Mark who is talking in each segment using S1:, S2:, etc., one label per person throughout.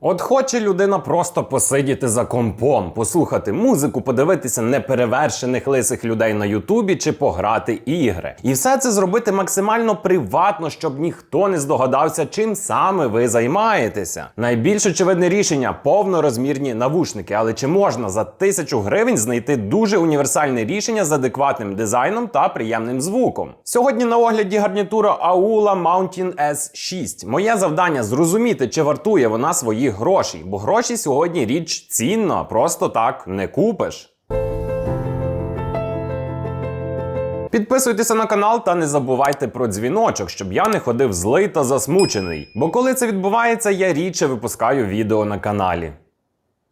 S1: От хоче людина просто посидіти за компом, послухати музику, подивитися неперевершених лисих людей на Ютубі чи пограти ігри. І все це зробити максимально приватно, щоб ніхто не здогадався, чим саме ви займаєтеся. Найбільш очевидне рішення повнорозмірні навушники. Але чи можна за тисячу гривень знайти дуже універсальне рішення з адекватним дизайном та приємним звуком? Сьогодні на огляді гарнітура Aula Mountain S6. Моє завдання зрозуміти, чи вартує вона своїх грошей, бо гроші сьогодні річ цінна, просто так не купиш. Підписуйтеся на канал та не забувайте про дзвіночок, щоб я не ходив злий та засмучений. Бо коли це відбувається, я рідше випускаю відео на каналі.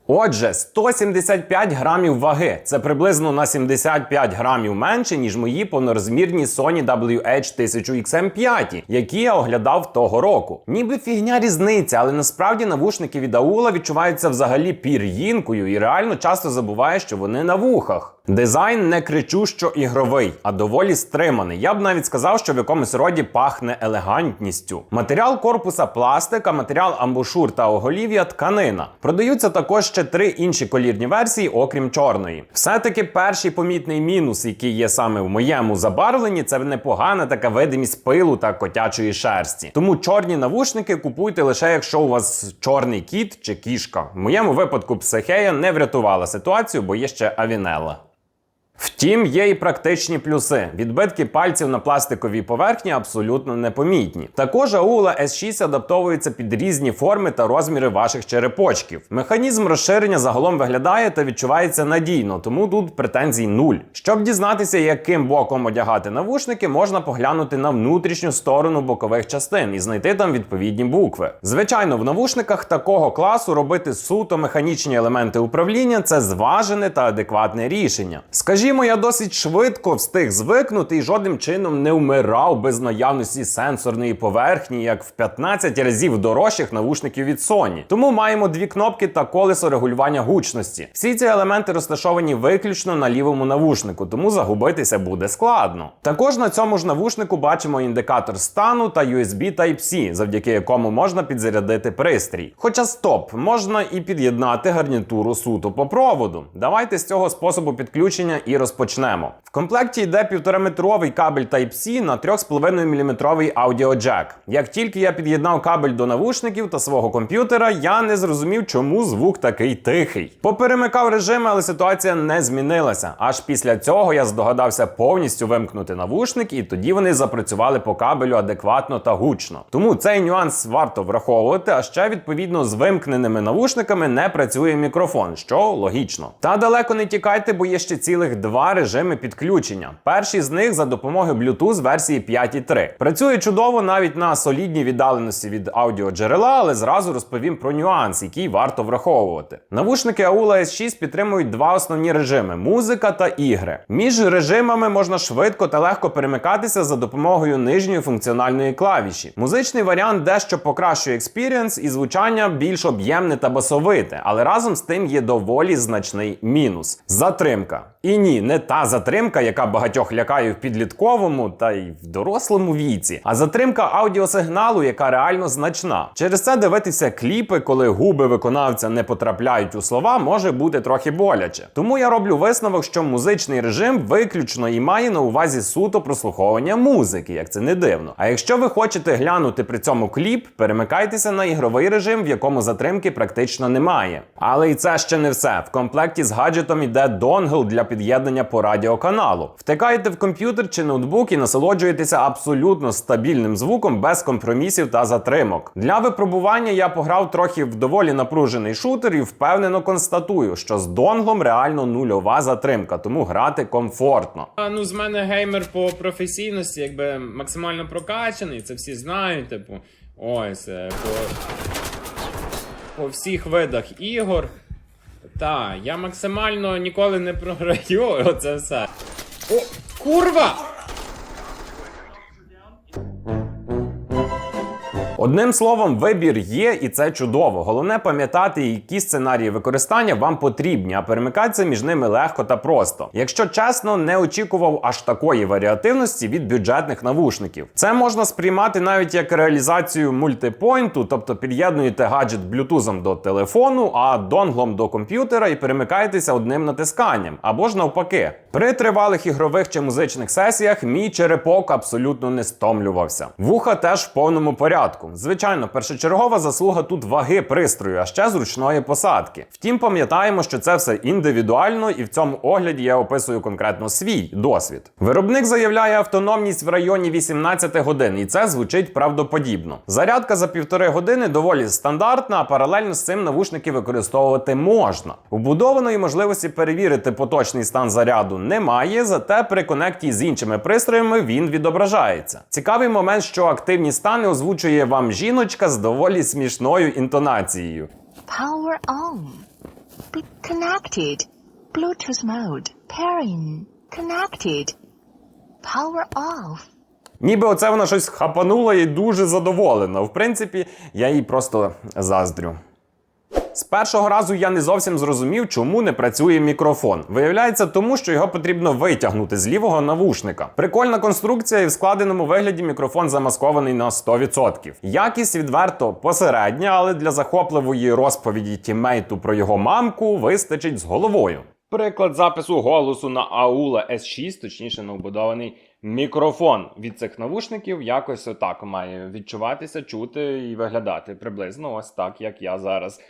S1: Отже, 175 грамів ваги. Це приблизно на 75 грамів менше, ніж мої повнорозмірні Sony WH-1000XM5, які я оглядав того року. Ніби фігня різниця, але насправді навушники від Аула відчуваються взагалі пір'їнкою і реально часто забуває, що вони на вухах. Дизайн не кричущо ігровий, а доволі стриманий. Я б навіть сказав, що в якомусь роді пахне елегантністю. Матеріал корпуса пластик, а матеріал амбушур та оголів'я тканина. Продаються також ще три інші колірні версії, окрім чорної. Все-таки перший помітний мінус, який є саме в моєму забарвленні, це непогана така видимість пилу та котячої шерсті. Тому чорні навушники купуйте лише якщо у вас чорний кіт чи кішка. В моєму випадку психея не врятувала ситуацію, бо є ще авінела. Втім, є і практичні плюси. Відбитки пальців на пластиковій поверхні абсолютно непомітні. Також Aula S6 адаптовується під різні форми та розміри ваших черепочків. Механізм розширення загалом виглядає та відчувається надійно, тому тут претензій нуль. Щоб дізнатися, яким боком одягати навушники, можна поглянути на внутрішню сторону бокових частин і знайти там відповідні букви. Звичайно, в навушниках такого класу робити суто механічні елементи управління це зважене та адекватне рішення. Скажімо, я досить швидко встиг звикнути і жодним чином не вмирав без наявності сенсорної поверхні, як в 15 разів дорожчих навушників від Sony. Тому маємо дві кнопки та колесо регулювання гучності. Всі ці елементи розташовані виключно на лівому навушнику, тому загубитися буде складно. Також на цьому ж навушнику бачимо індикатор стану та USB Type-C, завдяки якому можна підзарядити пристрій. Хоча стоп, можна і під'єднати гарнітуру суто по проводу. Давайте з цього способу підключення і розпочнемо. В комплекті йде 1,5-метровий кабель Type-C на 3,5 мм аудіоджек. Як тільки я під'єднав кабель до навушників та свого комп'ютера, я не зрозумів, чому звук такий тихий. Поперемикав режими, але ситуація не змінилася. Аж після цього я здогадався повністю вимкнути навушник, і тоді вони запрацювали по кабелю адекватно та гучно. Тому цей нюанс варто враховувати, а ще відповідно з вимкненими навушниками не працює мікрофон, що логічно. Та далеко не тікайте, бо є ще цілих два режими підключення. Перший з них за допомогою Bluetooth версії 5.3. Працює чудово навіть на солідній віддаленості від аудіоджерела, але зразу розповім про нюанс, який варто враховувати. Навушники Aula S6 підтримують два основні режими музика та ігри. Між режимами можна швидко та легко перемикатися за допомогою нижньої функціональної клавіші. Музичний варіант дещо покращує експірієнс і звучання більш об'ємне та басовите, але разом з тим є доволі значний мінус затримка. І ні, не та затримка, яка багатьох лякає в підлітковому та й в дорослому віці, а затримка аудіосигналу, яка реально значна. Через це дивитися кліпи, коли губи виконавця не потрапляють у слова, може бути трохи боляче. Тому я роблю висновок, що музичний режим виключно і має на увазі суто прослуховування музики, як це не дивно. А якщо ви хочете глянути при цьому кліп, перемикайтеся на ігровий режим, в якому затримки практично немає. Але і це ще не все. В комплекті з гаджетом іде донгл для під'єднання по радіоканалу. Втикаєте в комп'ютер чи ноутбук і насолоджуєтеся абсолютно стабільним звуком без компромісів та затримок. Для випробування я пограв трохи в доволі напружений шутер і впевнено констатую, що з донглом реально нульова затримка, тому грати комфортно.
S2: А, ну, з мене геймер по професійності, якби максимально прокачаний, це всі знають, типу. Ось, е, по, по всіх видах ігор. Та, я максимально ніколи не програю, оце все. О, курва!
S1: Одним словом, вибір є, і це чудово. Головне пам'ятати, які сценарії використання вам потрібні, а перемикатися між ними легко та просто. Якщо чесно, не очікував аж такої варіативності від бюджетних навушників. Це можна сприймати навіть як реалізацію мультипойнту, тобто під'єднуєте гаджет блютузом до телефону, а донглом до комп'ютера і перемикаєтеся одним натисканням, або ж навпаки. При тривалих ігрових чи музичних сесіях мій черепок абсолютно не стомлювався. Вуха теж в повному порядку. Звичайно, першочергова заслуга тут ваги пристрою, а ще зручної посадки. Втім, пам'ятаємо, що це все індивідуально, і в цьому огляді я описую конкретно свій досвід. Виробник заявляє автономність в районі 18 годин, і це звучить правдоподібно. Зарядка за півтори години доволі стандартна, а паралельно з цим навушники використовувати можна. Убудованої можливості перевірити поточний стан заряду немає, зате при конекті з іншими пристроями він відображається. Цікавий момент, що активні стани озвучує вам жіночка з доволі смішною інтонацією.
S3: Power on. Be connected. Bluetooth mode. Pairing. Connected. Power off.
S1: Ніби оце вона щось хапанула і дуже задоволена. В принципі, я їй просто заздрю. З першого разу я не зовсім зрозумів, чому не працює мікрофон. Виявляється, тому що його потрібно витягнути з лівого навушника. Прикольна конструкція, і в складеному вигляді мікрофон замаскований на 100%. Якість відверто посередня, але для захопливої розповіді тіммейту про його мамку вистачить з головою. Приклад запису голосу на Aula S6, точніше на вбудований мікрофон від цих навушників, якось отак має відчуватися, чути і виглядати приблизно ось так, як я зараз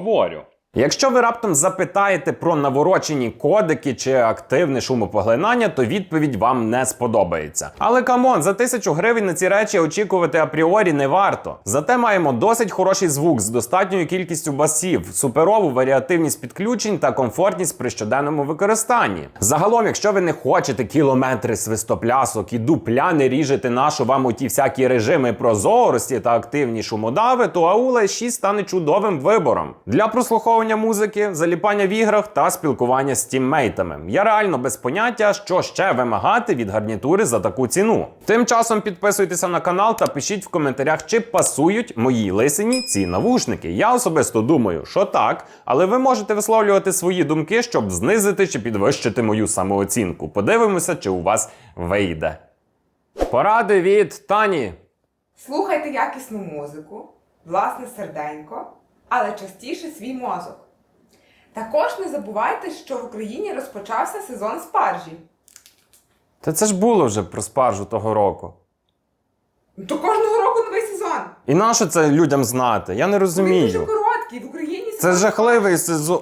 S1: говорю. Якщо ви раптом запитаєте про наворочені кодики чи активне шумопоглинання, то відповідь вам не сподобається. Але камон, за тисячу гривень на ці речі очікувати апріорі не варто. Зате маємо досить хороший звук з достатньою кількістю басів, суперову варіативність підключень та комфортність при щоденному використанні. Загалом, якщо ви не хочете кілометри свистоплясок і дупля не ріжете нашу вам у ті всякі режими прозорості та активні шумодави, то Аула 6 стане чудовим вибором для прослуховування музики, заліпання в іграх та спілкування з тіммейтами. Я реально без поняття, що ще вимагати від гарнітури за таку ціну. Тим часом підписуйтеся на канал та пишіть в коментарях, чи пасують моїй лисині ці навушники. Я особисто думаю, що так, але ви можете висловлювати свої думки, щоб знизити чи підвищити мою самооцінку. Подивимося, чи у вас вийде. Поради від Тані.
S4: Слухайте якісну музику, власне серденько, але частіше свій мозок. Також не забувайте, що в Україні розпочався сезон спаржі.
S1: Та це ж було вже про спаржу того року.
S4: То кожного року новий сезон.
S1: І нащо це людям знати? Я не
S4: Він дуже
S1: розумію.
S4: короткий, в Україні
S1: Це
S4: сезон
S1: жахливий сезон.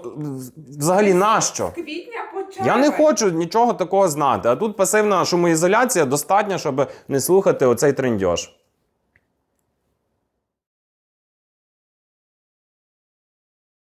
S1: Взагалі, нащо?
S4: з квітня по червень.
S1: Я не хочу нічого такого знати. А тут пасивна шумоізоляція достатня, щоб не слухати оцей трендьош.